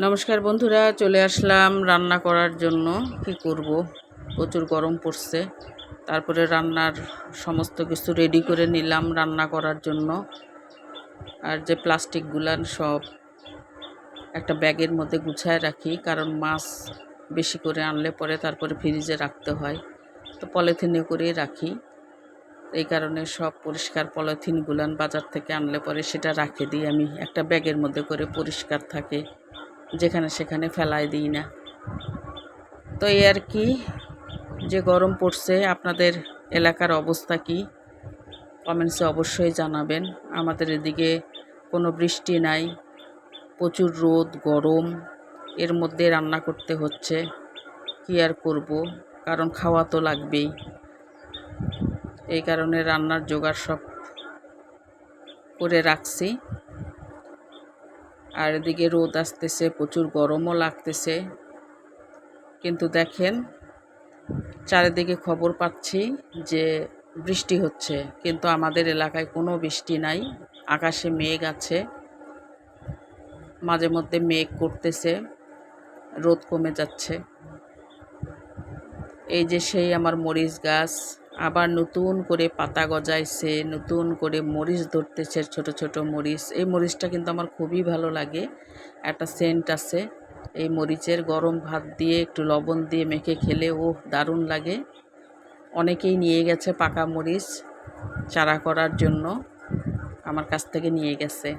নমস্কার বন্ধুরা, চলে আসলাম রান্না করার জন্য। কি করব? প্রচুর গরম পড়ছে। তারপরে রান্নার সমস্ত কিছু রেডি করে নিলাম রান্না করার জন্য। আর যে প্লাস্টিকগুলান সব একটা ব্যাগের মধ্যে গুছায় রাখি, কারণ মাছ বেশি করে আনলে পরে তারপরে ফ্রিজে রাখতে হয়। তো পলিথিনে করেই রাখি। এই কারণে সব পরিষ্কার পলিথিনগুলান বাজার থেকে আনলে পরে সেটা রাখে দিই আমি। একটা ব্যাগের মধ্যে করে পরিষ্কার থাকে। যেখানে সেখানে ফেলাই দিই না। তো এই আর কি, যে গরম পড়ছে, আপনাদের এলাকার অবস্থা কি? কমেন্টসে অবশ্যই জানাবেন। আমাদের এদিকে কোনো বৃষ্টি নাই, প্রচুর রোদ, গরম, এর মধ্যে রান্না করতে হচ্ছে। কি আর করব? কারণ খাওয়া তো লাগবেই। এই কারণে রান্নার জোগাড় সব করে রাখছি। আর এদিকে রোদ আসতেছে, প্রচুর গরমও লাগতেছে। কিন্তু দেখেন, চারিদিকে খবর পাচ্ছি যে বৃষ্টি হচ্ছে, কিন্তু আমাদের এলাকায় কোনো বৃষ্টি নাই। আকাশে মেঘ আছে, মাঝে মধ্যে মেঘ করতেছে, রোদ কমে যাচ্ছে। এই যে সেই আমার মরিচ গাছ আবার নতুন করে পাতা গজাইছে, নতুন করে মরিচ ধরতেছে, ছোট ছোট মরিচ। এই মরিচটা কিন্তু আমার খুবই ভালো লাগে। একটা সেন্ট আছে। এই মরিচের গরম ভাত দিয়ে একটু লবণ দিয়ে মেখে খেলে ও দারুণ লাগে। অনেকেই নিয়ে গেছে পাকা মরিচ চারা করার জন্য। আমার কাছ থেকে নিয়ে গেছে।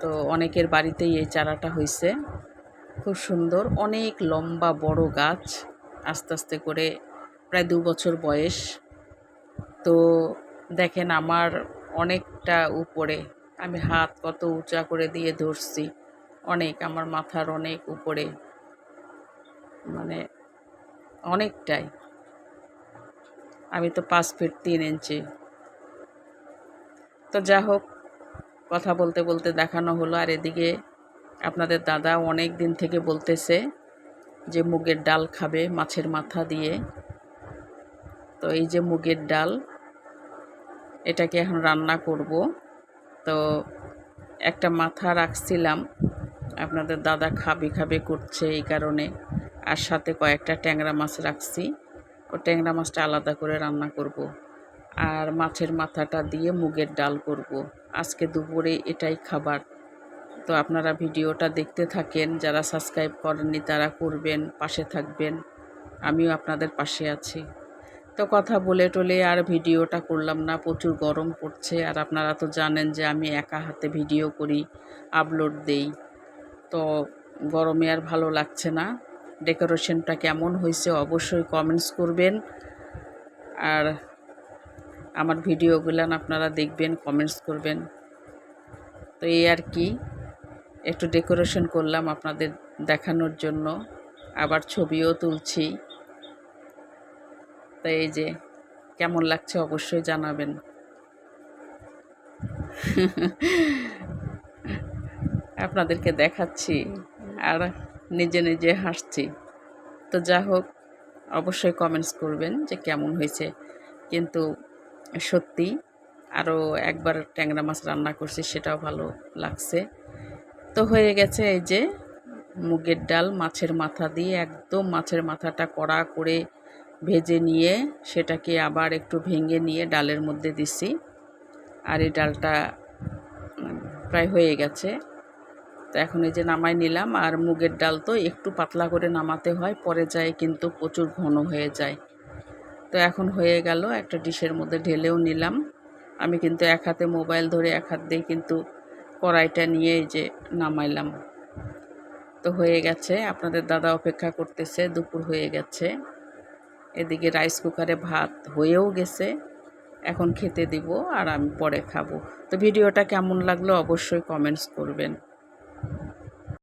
তো অনেকের বাড়িতেই এই চারাটা হয়েছে খুব সুন্দর, অনেক লম্বা বড় গাছ। আস্তে আস্তে করে প্রায় দু বছর বয়স। তো দেখেন আমার অনেকটা উপরে। আমি হাত কত উঁচা করে দিয়ে ধরছি। অনেক, আমার মাথার অনেক উপরে। মানে অনেকটাই। আমি তো পাঁচ ফিট তিন ইঞ্চি। তো যা হোক, কথা বলতে বলতে দেখানো হলো। আর এদিকে আপনাদের দাদা অনেক দিন থেকে বলতেছে যে মুগের ডাল খাবে মাছের মাথা দিয়ে। তো এই যে মুগের ডাল, এটাকে এখন রান্না করব। তো একটা মাথা রাখছিলাম, আপনাদের দাদা খাবে খাবে করছে এই কারণে, আর সাথে কয়েকটা ট্যাংরা মাছ রাখছি। ও ট্যাংরা মাছটা আলাদা করে রান্না করব। আর মাছের মাথাটা দিয়ে মুগের ডাল করব। আজকে দুপুরে এটাই খাবার। তো আপনারা ভিডিওটা দেখতে থাকেন, যারা সাবস্ক্রাইব করেননি তারা করবেন, পাশে থাকবেন। আমিও আপনাদের পাশে আছি। তো কথা বলে টলে আর ভিডিওটা করলাম না, প্রচুর গরম পড়ছে। আর আপনারা তো জানেন যে আমি একা হাতে ভিডিও করি, আপলোড দেই। তো গরমে আর ভালো লাগছে না। ডেকোরেশনটা কেমন হয়েছে অবশ্যই কমেন্টস করবেন। আর আমার ভিডিওগুলান আপনারা দেখবেন, কমেন্টস করবেন। তো এই আর কি, একটু ডেকোরেশন করলাম আপনাদের দেখানোর জন্য। আবার ছবিও তুলছি। তো এই যে কেমন লাগছে অবশ্যই জানাবেন। আপনাদেরকে দেখাচ্ছি আর নিজে নিজে হাসছি। তো যা হোক, অবশ্যই কমেন্টস করবেন যে কেমন হয়েছে। কিন্তু সত্যি আরও একবার ট্যাংরা মাছ রান্না করছি, সেটাও ভালো লাগছে। তো হয়ে গেছে এই যে মুগের ডাল মাছের মাথা দিয়ে একদম মাছের মাথাটা কড়া করে ভেজে নিয়ে সেটাকে আবার একটু ভেঙে নিয়ে ডালের মধ্যে দিছি। আর এই ডালটা প্রায় হয়ে গেছে। তো এখন এই যে নামাই নিলাম, আর মুগের ডাল তো একটু পাতলা করে নামাতে হয়, পরে যায় কিন্তু প্রচুর ঘন হয়ে যায়। তো এখন হয়ে গেল, একটা ডিশের মধ্যে ঢেলেও নিলাম। আমি কিন্তু এক হাতে মোবাইল ধরে এক হাত দিয়ে কিন্তু কড়াইটা নিয়ে এই যে নামাইলাম। তো হয়ে গেছে, আপনাদের দাদা অপেক্ষা করতেছে, দুপুর হয়ে গেছে। এদিকে রাইস কুকারে ভাত হয়েও গেছে। এখন খেতে দিব আর আমি পরে খাব। তো ভিডিওটা কেমন লাগল অবশ্যই কমেন্টস করবেন।